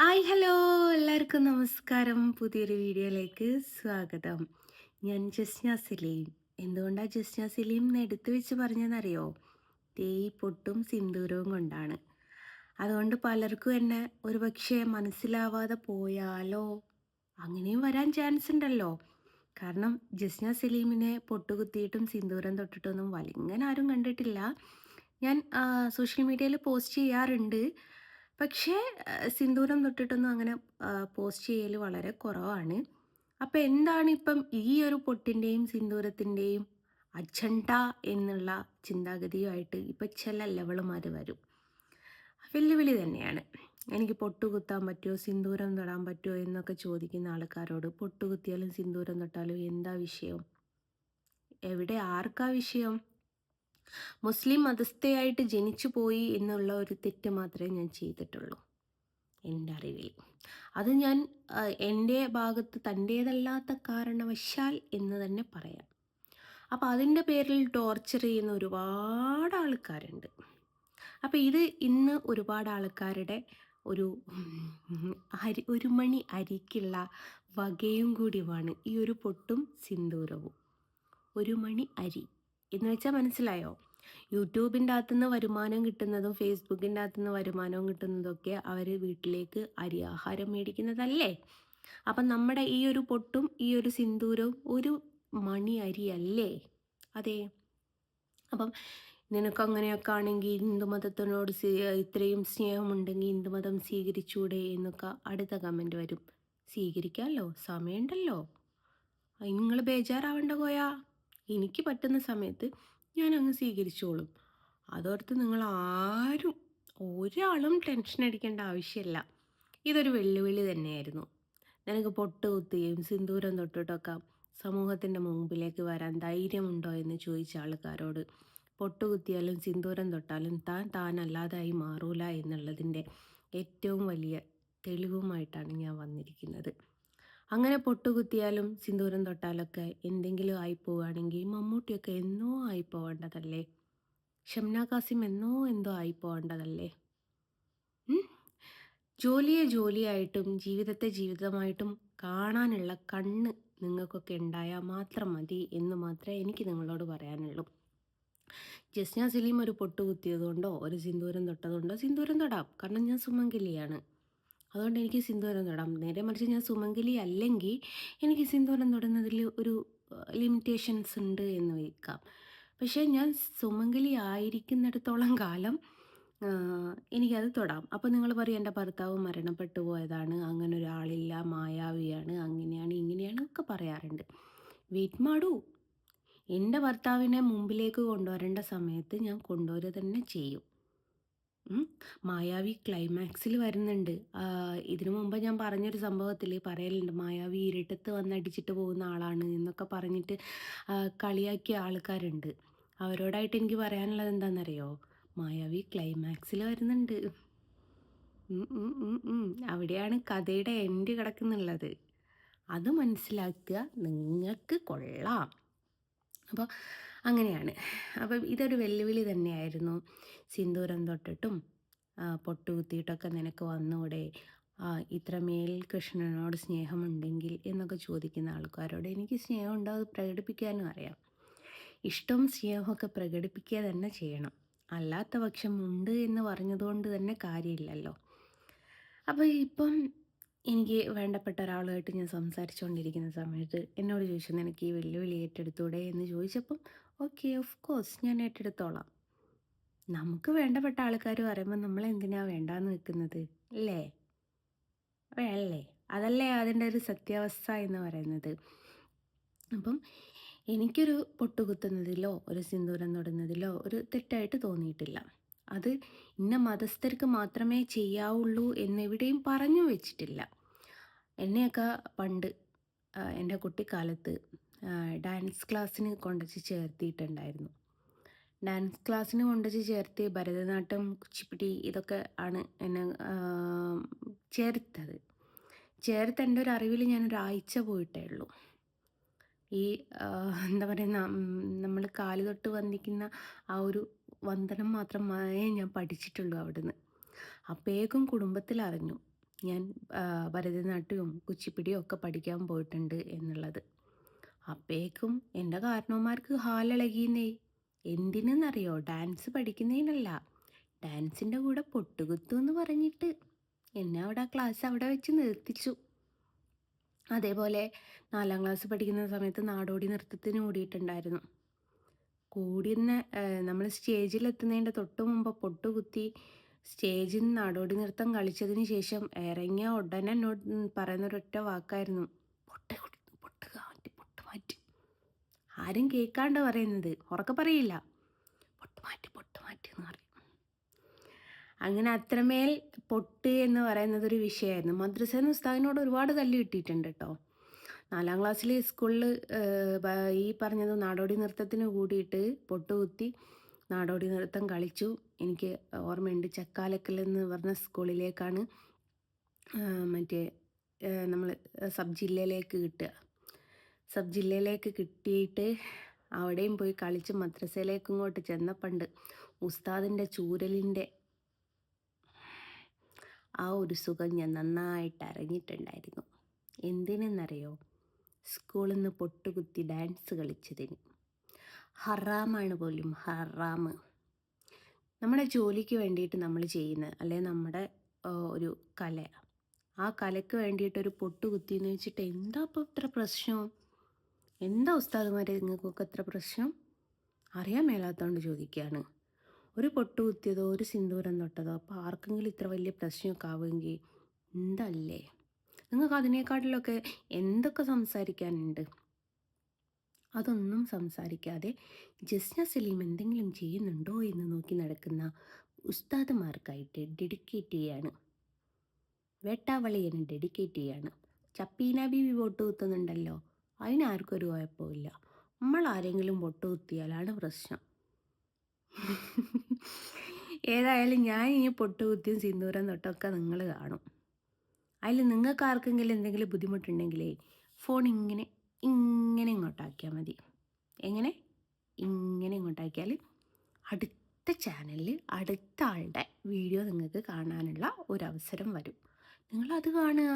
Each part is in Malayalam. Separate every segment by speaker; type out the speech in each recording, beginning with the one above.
Speaker 1: Hi hello. എല്ലാവർക്കും നമസ്കാരം. പുതിയൊരു വീഡിയോയിലേക്ക് സ്വാഗതം. ഞാൻ ജസ്ന സലീം. എന്തുകൊണ്ടാണ് ജസ്ന സലീം എന്ന് എടുത്തു വെച്ച് പറഞ്ഞതെന്നറിയോ? തേയ് പൊട്ടും സിന്ദൂരവും കൊണ്ടാണ്. അതുകൊണ്ട് പലർക്കും എന്നെ ഒരു പക്ഷേ മനസ്സിലാവാതെ പോയാലോ? അങ്ങനെയും വരാൻ ചാൻസ് ഉണ്ടല്ലോ. കാരണം ജസ്ന സലീമിനെ പൊട്ടുകുത്തിയിട്ടും സിന്ദൂരം തൊട്ടിട്ടൊന്നും വലിങ്ങനെ ആരും കണ്ടിട്ടില്ല. ഞാൻ സോഷ്യൽ മീഡിയയിൽ പോസ്റ്റ് ചെയ്യാറുണ്ട്. പക്ഷേ സിന്ദൂരം തൊട്ടിട്ടൊന്നും അങ്ങനെ പോസ്റ്റ് ചെയ്യൽ വളരെ കുറവാണ്. അപ്പോൾ എന്താണ് ഇപ്പം ഈ ഒരു പൊട്ടിന്റെയും സിന്ദൂരത്തിന്റെയും അജണ്ട എന്നുള്ള ചിന്താഗതിയുമായിട്ട് ഇപ്പം ചില ലെവളുമാർ വരും. വെല്ലുവിളി തന്നെയാണ്. എനിക്ക് പൊട്ടുകുത്താൻ പറ്റുമോ സിന്ദൂരം തൊടാൻ പറ്റുമോ എന്നൊക്കെ ചോദിക്കുന്ന ആൾക്കാരോട് പൊട്ടുകുത്തിയാലും സിന്ദൂരം തൊട്ടാലും എന്താ വിഷയം? എവിടെ ആർക്കാ വിഷയം? മുസ്ലിം മതസ്ഥയായിട്ട് ജനിച്ചു പോയി എന്നുള്ള ഒരു തെറ്റ് മാത്രമേ ഞാൻ ചെയ്തിട്ടുള്ളൂ എന്റെ അറിവിൽ. അത് ഞാൻ എന്റെ ഭാഗത്ത് തന്റേതല്ലാത്ത കാരണവശാൽ എന്ന് തന്നെ പറയാം. അപ്പോൾ അതിന്റെ പേരിൽ ടോർച്ചർ ചെയ്യുന്ന ഒരുപാട് ആൾക്കാരുണ്ട്. അപ്പോൾ ഇത് ഇന്ന് ഒരുപാട് ആൾക്കാരുടെ ഒരു അരി ഒരു മണി അരിക്കുള്ള വകയും കൂടിയുമാണ് ഈ ഒരു പൊട്ടും സിന്ദൂരവും. ഒരു മണി അരി. എന്ന് വെച്ചാൽ മനസ്സിലായോ? യൂട്യൂബിന്റെ അകത്തുനിന്ന് വരുമാനം കിട്ടുന്നതും ഫേസ്ബുക്കിന്റെ അകത്തുനിന്ന് വരുമാനവും കിട്ടുന്നതൊക്കെ അവർ വീട്ടിലേക്ക് അരി ആഹാരം മേടിക്കുന്നതല്ലേ? അപ്പം നമ്മുടെ ഈ ഒരു പൊട്ടും ഈ ഒരു സിന്ദൂരവും ഒരു മണി അരിയല്ലേ? അതെ. അപ്പം നിനക്ക് അങ്ങനെയൊക്കെ ആണെങ്കിൽ ഹിന്ദുമതത്തിനോട് ഇത്രയും സ്നേഹമുണ്ടെങ്കിൽ ഹിന്ദുമതം സ്വീകരിച്ചൂടെ എന്നൊക്കെ അടുത്ത കമന്റ് വരും. സ്വീകരിക്കാമല്ലോ? സമയമുണ്ടല്ലോ? നിങ്ങൾ ബേജാറാവേണ്ട പോയാ എനിക്ക് പറ്റുന്ന സമയത്ത് ഞാൻ അങ്ങ് സ്വീകരിച്ചോളും. അതോർത്ത് നിങ്ങൾ ആരും ഒരാളും ടെൻഷൻ അടിക്കേണ്ട ആവശ്യമില്ല ഇതൊരു വെല്ലുവിളി തന്നെയായിരുന്നു. നിനക്ക് പൊട്ട് കുത്തുകയും സിന്ദൂരം തൊട്ടിട്ടൊക്കെ സമൂഹത്തിന്റെ മുമ്പിലേക്ക് വരാൻ ധൈര്യമുണ്ടോ എന്ന് ചോദിച്ച ആൾക്കാരോട് പൊട്ട് കുത്തിയാലും സിന്ദൂരം തൊട്ടാലും താൻ താനല്ലാതായി മാറൂല എന്നുള്ളതിന്റെ ഏറ്റവും വലിയ തെളിവുമായിട്ടാണ് ഞാൻ വന്നിരിക്കുന്നത്. അങ്ങനെ പൊട്ടുകുത്തിയാലും സിന്ദൂരം തൊട്ടാലൊക്കെ എന്തെങ്കിലും ആയി പോവുകയാണെങ്കിൽ മമ്മൂട്ടിയൊക്കെ എന്നോ ആയി പോവേണ്ടതല്ലേ ഷംന കാസിം എന്നോ എന്തോ ആയി പോവേണ്ടതല്ലേ ജോലിയെ ജോലിയായിട്ടും ജീവിതത്തെ ജീവിതമായിട്ടും കാണാനുള്ള കണ്ണ് നിങ്ങൾക്കൊക്കെ ഉണ്ടായാൽ മാത്രം മതി എന്ന് മാത്രമേ എനിക്ക് നിങ്ങളോട് പറയാനുള്ളൂ. ജസ്ന സലീം ഒരു പൊട്ടുകുത്തിയതുകൊണ്ടോ ഒരു സിന്ദൂരം തൊട്ടതുകൊണ്ടോ സിന്ദൂരം തൊടാം. കാരണം ഞാൻ സുമംഗലിയാണ്. അതുകൊണ്ട് എനിക്ക് സിന്ദൂരം തൊടാം. നേരെ മറിച്ച് ഞാൻ സുമംഗലി അല്ലെങ്കിൽ എനിക്ക് സിന്ദൂരം തൊടുന്നതിൽ ഒരു ലിമിറ്റേഷൻസ് ഉണ്ട് എന്ന് വയ്ക്കാം പക്ഷേ ഞാൻ സുമംഗലി ആയിരിക്കുന്നിടത്തോളം കാലം എനിക്കത് തൊടാം. അപ്പോൾ നിങ്ങൾ പറയും എന്റെ ഭർത്താവ് മരണപ്പെട്ടു പോയതാണ്. അങ്ങനെ ഒരാളില്ല മായാവിയാണ്. അങ്ങനെയാണ് ഇങ്ങനെയാണ് ഒക്കെ പറയാറുണ്ട്. വെയിറ്റ് മാടൂ എന്റെ ഭർത്താവിനെ മുമ്പിലേക്ക് കൊണ്ടുവരേണ്ട സമയത്ത് ഞാൻ കൊണ്ടുവരിക തന്നെ ചെയ്യും. മായാവി ക്ലൈമാക്സിൽ വരുന്നുണ്ട്. ഇതിനു മുമ്പ് ഞാൻ പറഞ്ഞൊരു സംഭവത്തിൽ പറയലുണ്ട് മായാവി ഇരുട്ടത്ത് വന്നടിച്ചിട്ട് പോകുന്ന ആളാണ് എന്നൊക്കെ പറഞ്ഞിട്ട് കളിയാക്കിയ ആൾക്കാരുണ്ട്. അവരോടായിട്ട് എനിക്ക് പറയാനുള്ളത് എന്താണെന്നറിയോ? മായാവി ക്ലൈമാക്സിൽ വരുന്നുണ്ട്. അവിടെയാണ് കഥയുടെ എൻഡ് കിടക്കുന്നുള്ളത്. അത് മനസ്സിലാക്കുക നിങ്ങൾക്ക് കൊള്ളാം. അപ്പോൾ അങ്ങനെയാണ്. അപ്പം ഇതൊരു വെല്ലുവിളി തന്നെയായിരുന്നു. സിന്ദൂരം തൊട്ടിട്ടും പൊട്ടുകുത്തിയിട്ടൊക്കെ പൊട്ട് കുത്തിയിട്ടൊക്കെ നിനക്ക് വന്നൂടെ? ഇത്രമേൽ കൃഷ്ണനോട് സ്നേഹമുണ്ടെങ്കിൽ എന്നൊക്കെ ചോദിക്കുന്ന ആൾക്കാരോട് എനിക്ക് സ്നേഹമുണ്ടോ അത് പ്രകടിപ്പിക്കാനും അറിയാം. ഇഷ്ടവും സ്നേഹമൊക്കെ പ്രകടിപ്പിക്കുക തന്നെ ചെയ്യണം. അല്ലാത്ത പക്ഷം ഉണ്ട് എന്ന് പറഞ്ഞതുകൊണ്ട് തന്നെ കാര്യമില്ലല്ലോ. അപ്പോൾ ഇപ്പം എനിക്ക് വേണ്ടപ്പെട്ട ഒരാളുമായിട്ട് ഞാൻ സംസാരിച്ചുകൊണ്ടിരിക്കുന്ന സമയത്ത് എന്നോട് ചോദിച്ചു നിനക്ക് ഈ വെല്ലുവിളി ഏറ്റെടുത്തൂടെ? എന്ന് ചോദിച്ചപ്പം ഓക്കെ ഓഫ് കോഴ്സ് ഞാൻ ഏറ്റെടുത്തോളാം. നമുക്ക് വേണ്ടപ്പെട്ട ആൾക്കാർ പറയുമ്പോൾ നമ്മൾ എന്തിനാ വേണ്ടാന്ന് വെക്കുന്നത് അല്ലേ അല്ലേ? അതല്ലേ അതിന്റെ ഒരു സത്യാവസ്ഥ എന്ന് പറയുന്നത്? അപ്പം എനിക്കൊരു പൊട്ടുകുത്തുന്നതിലോ ഒരു സിന്ദൂരം തൊടുന്നതിലോ ഒരു തെറ്റായിട്ട് തോന്നിയിട്ടില്ല. അത് ഇന്ന മതസ്ഥർക്ക് മാത്രമേ ചെയ്യാവുള്ളൂ എന്നെവിടെയും പറഞ്ഞു വെച്ചിട്ടില്ല. എന്നെയൊക്കെ പണ്ട് എന്റെ കുട്ടിക്കാലത്ത് ഡാൻസ് ക്ലാസ്സിന് കൊണ്ടുവച്ച് ചേർത്തിയിട്ടുണ്ടായിരുന്നു. ഡാൻസ് ക്ലാസ്സിന് കൊണ്ടുവച്ച് ചേർത്ത് ഭരതനാട്യം കുച്ചിപ്പിടി ഇതൊക്കെ ആണ് എന്നെ ചേർത്തത്. ചേർത്ത് എന്റെ ഒരു അറിവിൽ ഞാൻ പോയിട്ടേ ഉള്ളൂ. ഈ എന്താ പറയുക നമ്മൾ കാൽ തൊട്ട് വന്ദിക്കുന്ന ആ ഒരു വന്ദനം മാത്രമേ ഞാൻ പഠിച്ചിട്ടുള്ളൂ അവിടുന്ന്. അപ്പോഴേക്കും കുടുംബത്തിൽ അറിഞ്ഞു. ഞാൻ ഭരതനാട്യവും കുച്ചിപ്പിടിയും ഒക്കെ പഠിക്കാൻ പോയിട്ടുണ്ട് എന്നുള്ളത്. അപ്പേക്കും എന്റെ കാരണവന്മാർക്ക് ഹാലിളകിയെന്നേ എന്തിനെന്നറിയോ? ഡാൻസ് പഠിക്കുന്നതിനല്ല. ഡാൻസിന്റെ കൂടെ പൊട്ടുകുത്തു എന്ന് പറഞ്ഞിട്ട് എന്നെ അവിടെ ആ ക്ലാസ് അവിടെ വെച്ച് നിർത്തിച്ചു. അതേപോലെ നാലാം ക്ലാസ് പഠിക്കുന്ന സമയത്ത് നാടോടി നൃത്തത്തിന് കൂടിയിട്ടുണ്ടായിരുന്നു കൂടിയെന്ന് നമ്മൾ സ്റ്റേജിലെത്തുന്നതിന്റെ തൊട്ട് മുമ്പ് പൊട്ടുകുത്തി സ്റ്റേജിൽ നിന്ന് നാടോടി നൃത്തം കളിച്ചതിന് ശേഷം ഇറങ്ങിയ ഉടനെ എന്നോട് പറയുന്ന ഒരൊറ്റ വാക്കായിരുന്നു. പൊട്ട പൊട്ട് മാറ്റി പൊട്ട് മാറ്റി. ആരും കേൾക്കാണ്ട് പറയുന്നത്. ഉറക്കെ പറയില്ല. പൊട്ട് മാറ്റി പൊട്ട് അങ്ങനെ അത്രമേൽ പൊട്ട് എന്ന് പറയുന്നത് ഒരു വിഷയമായിരുന്നു. മദ്രസേന്ന് ഉസ്താദിനോട് ഒരുപാട് തല്ല് കിട്ടിയിട്ടുണ്ട് കേട്ടോ നാലാം ക്ലാസ്സിൽ സ്കൂളിൽ ഈ പറഞ്ഞത് നാടോടി നൃത്തത്തിന് കൂടിയിട്ട് പൊട്ടുകുത്തി നാടോടി നൃത്തം കളിച്ചു. എനിക്ക് ഓർമ്മയുണ്ട് ചക്കാലക്കൽ എന്ന് പറഞ്ഞ സ്കൂളിലേക്കാണ് മറ്റേ നമ്മൾ സബ് ജില്ലയിലേക്ക് കിട്ടുക. സബ് ജില്ലയിലേക്ക് കിട്ടിയിട്ട് അവിടെയും പോയി കളിച്ച് മദ്രസയിലേക്കും ഇങ്ങോട്ട് ചെന്നപ്പണ്ട് ഉസ്താദിന്റെ ചൂരലിന്റെ ആ ഒരു സുഖം ഞാൻ നന്നായിട്ട് അറിഞ്ഞിട്ടുണ്ടായിരുന്നു. എന്തിനെന്നറിയോ? സ്കൂളിൽ നിന്ന് പൊട്ടുകുത്തി ഡാൻസ് കളിച്ചതിന്. ഹറാമാണ് പോലും ഹറാമ് നമ്മുടെ ജോലിക്ക് വേണ്ടിയിട്ട് നമ്മൾ ചെയ്യുന്ന അല്ലെ നമ്മുടെ ഒരു കല. ആ കലയ്ക്ക് വേണ്ടിയിട്ട് ഒരു പൊട്ട് വെച്ചിട്ട് എന്താ ഇപ്പോൾ ഇത്ര പ്രശ്നം? എന്താ ഉസ്താദുമാരെ നിങ്ങൾക്കൊക്കെ ഇത്ര പ്രശ്നം? അറിയാൻ മേലാത്തതുകൊണ്ട് ചോദിക്കുകയാണ് ഒരു പൊട്ട് കുത്തിയതോ ഒരു സിന്ദൂരം തൊട്ടതോ അപ്പോൾ ആർക്കെങ്കിലും ഇത്ര വലിയ പ്രശ്നമൊക്കെ ആവുമെങ്കിൽ എന്തല്ലേ? നിങ്ങൾക്ക് അതിനേക്കാട്ടിലൊക്കെ എന്തൊക്കെ സംസാരിക്കാനുണ്ട്? അതൊന്നും സംസാരിക്കാതെ ജസ്ന സലീം എന്തെങ്കിലും ചെയ്യുന്നുണ്ടോ എന്ന് നോക്കി നടക്കുന്ന ഉസ്താദുമാർക്കായിട്ട് ഡെഡിക്കേറ്റ് ചെയ്യാണ്. വേട്ടാവളിയന് ഡെഡിക്കേറ്റ് ചെയ്യാണ്. ചപ്പീന ബീവി വോട്ട് കുത്തുന്നുണ്ടല്ലോ. അതിനാർക്കൊരു കുഴപ്പമില്ല നമ്മൾ ആരെങ്കിലും വോട്ട് കുത്തിയാലാണ് പ്രശ്നം. ഏതായാലും ഞാൻ ഈ പൊട്ടുകുത്തിയും സിന്ദൂരം തൊട്ടൊക്കെ നിങ്ങൾ കാണും. അതിൽ നിങ്ങൾക്ക് ആർക്കെങ്കിലും എന്തെങ്കിലും ബുദ്ധിമുട്ടുണ്ടെങ്കിലേ ഫോൺ ഇങ്ങനെ ഇങ്ങനെ ഇങ്ങോട്ടാക്കിയാൽ മതി. എങ്ങനെ? ഇങ്ങനെ ഇങ്ങോട്ടാക്കിയാൽ അടുത്ത ചാനലിൽ അടുത്ത ആളുടെ വീഡിയോ നിങ്ങൾക്ക് കാണാനുള്ള ഒരു അവസരം വരും. നിങ്ങളത് കാണുക.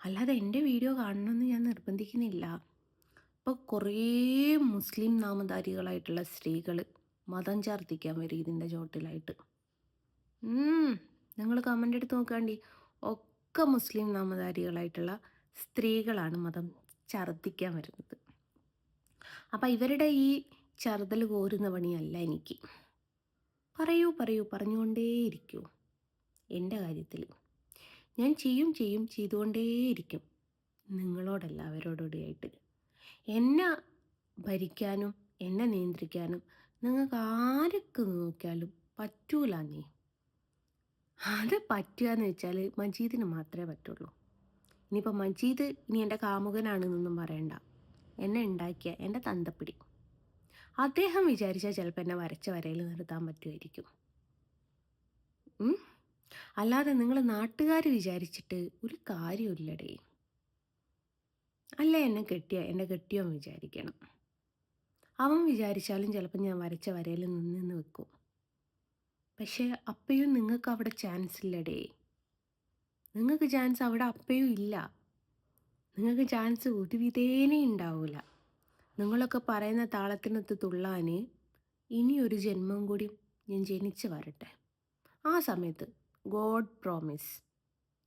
Speaker 1: അല്ലാതെ എന്റെ വീഡിയോ കാണണമെന്ന് ഞാൻ നിർബന്ധിക്കുന്നില്ല. ഇപ്പോൾ കുറേ മുസ്ലിം നാമധാരികളായിട്ടുള്ള സ്ത്രീകൾ മതം ചാർത്തിക്കാൻ വരും ഇതിന്റെ ചോട്ടിലായിട്ട് നിങ്ങൾ കമന്റ് എടുത്ത് നോക്കാണ്ടി. ഒക്കെ മുസ്ലിം നാമധാരികളായിട്ടുള്ള സ്ത്രീകളാണ് മതം ഛർദ്ദിക്കാൻ വരുന്നത്. അപ്പം ഇവരുടെ ഈ ഛർദൽ കോരുന്ന പണിയല്ല എനിക്ക്. പറയൂ പറയൂ പറഞ്ഞുകൊണ്ടേയിരിക്കൂ. എന്റെ കാര്യത്തിൽ ഞാൻ ചെയ്യും ചെയ്യും ചെയ്തുകൊണ്ടേയിരിക്കും നിങ്ങളോടല്ല അവരോടുകൂടിയായിട്ട് എന്നെ ഭരിക്കാനും എന്നെ നിയന്ത്രിക്കാനും നിങ്ങൾക്ക് ആരൊക്കെ നോക്കിയാലും പറ്റൂല നീ. അത് പറ്റുക എന്ന് വെച്ചാൽ മജീദിന് മാത്രമേ പറ്റുള്ളൂ. ഇനിയിപ്പോൾ മജീദ് ഇനി എന്റെ കാമുകനാണെന്നൊന്നും പറയണ്ട. എന്നെ ഉണ്ടാക്കിയ എന്റെ തന്തപ്പിടി. അദ്ദേഹം വിചാരിച്ചാൽ ചിലപ്പോൾ എന്നെ വരച്ച വരയിൽ നിർത്താൻ പറ്റുമായിരിക്കും അല്ലാതെ നിങ്ങൾ നാട്ടുകാർ വിചാരിച്ചിട്ട് ഒരു കാര്യമില്ലടേ അല്ല എന്നെ കെട്ടിയ എന്നെ കെട്ടിയോ വിചാരിക്കണം. അവൻ വിചാരിച്ചാലും ചിലപ്പോൾ ഞാൻ വരച്ച വരയിൽ നിന്ന് നിന്ന് വെക്കും. പക്ഷേ അപ്പയും നിങ്ങൾക്ക് അവിടെ ചാൻസ് ഇല്ലടേ. നിങ്ങൾക്ക് ചാൻസ് അവിടെ അപ്പയും ഇല്ല. നിങ്ങൾക്ക് ചാൻസ് ഒരു വിധേനേ ഉണ്ടാവില്ല നിങ്ങളൊക്കെ പറയുന്ന താളത്തിനൊത്ത് തുള്ളാൻ ഒരു ജന്മം കൂടി ഞാൻ ജനിച്ച് വരട്ടെ. ആ സമയത്ത് ഗോഡ് പ്രോമിസ്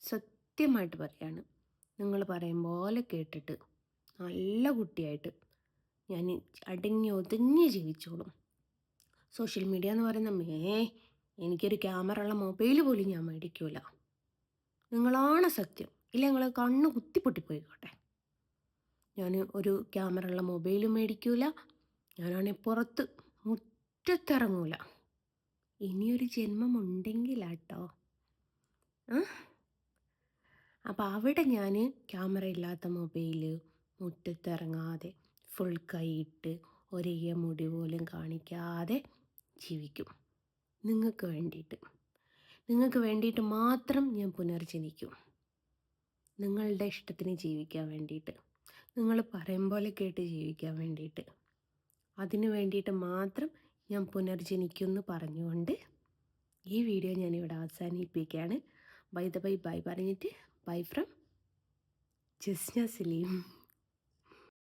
Speaker 1: സത്യമായിട്ട് പറയാണ്. നിങ്ങൾ പറയും പോലെ കേട്ടിട്ട് നല്ല കുട്ടിയായിട്ട് ഞാൻ അടങ്ങി ഒതുങ്ങി ജീവിച്ചോളും. സോഷ്യൽ മീഡിയ എന്ന് പറയുന്ന മേ എനിക്കൊരു ക്യാമറ ഉള്ള മൊബൈൽ പോലും ഞാൻ മേടിക്കൂല. നിങ്ങളാണ് സത്യം. ഇല്ല നിങ്ങൾ കണ്ണ് കുത്തിപ്പൊട്ടിപ്പോയിക്കോട്ടെ ഞാൻ ഒരു ക്യാമറ ഉള്ള മൊബൈലും മേടിക്കൂല. ഞാനാണെങ്കിൽ പുറത്ത് മുറ്റത്തിറങ്ങൂല. ഇനിയൊരു ജന്മം ഉണ്ടെങ്കിലാട്ടോ അപ്പോൾ അവിടെ ഞാൻ ക്യാമറ ഇല്ലാത്ത മൊബൈൽ മുറ്റത്തിറങ്ങാതെ ഫുൾ കൈയിട്ട് ഒരേ മുടി പോലും കാണിക്കാതെ ജീവിക്കും. നിങ്ങൾക്ക് വേണ്ടിയിട്ട്. നിങ്ങൾക്ക് വേണ്ടിയിട്ട് മാത്രം ഞാൻ പുനർജനിക്കും. നിങ്ങളുടെ ഇഷ്ടത്തിന് ജീവിക്കാൻ വേണ്ടിയിട്ട്. നിങ്ങൾ പറയും പോലെ കേട്ട് ജീവിക്കാൻ വേണ്ടിയിട്ട്. അതിനു വേണ്ടിയിട്ട് മാത്രം ഞാൻ പുനർജനിക്കുമെന്ന് പറഞ്ഞുകൊണ്ട് ഈ വീഡിയോ ഞാനിവിടെ അവസാനിപ്പിക്കുകയാണ്. ബൈ ദ ബൈ ബൈ പറഞ്ഞിട്ട് ബൈ ഫ്രം ജസ്ന സലീം.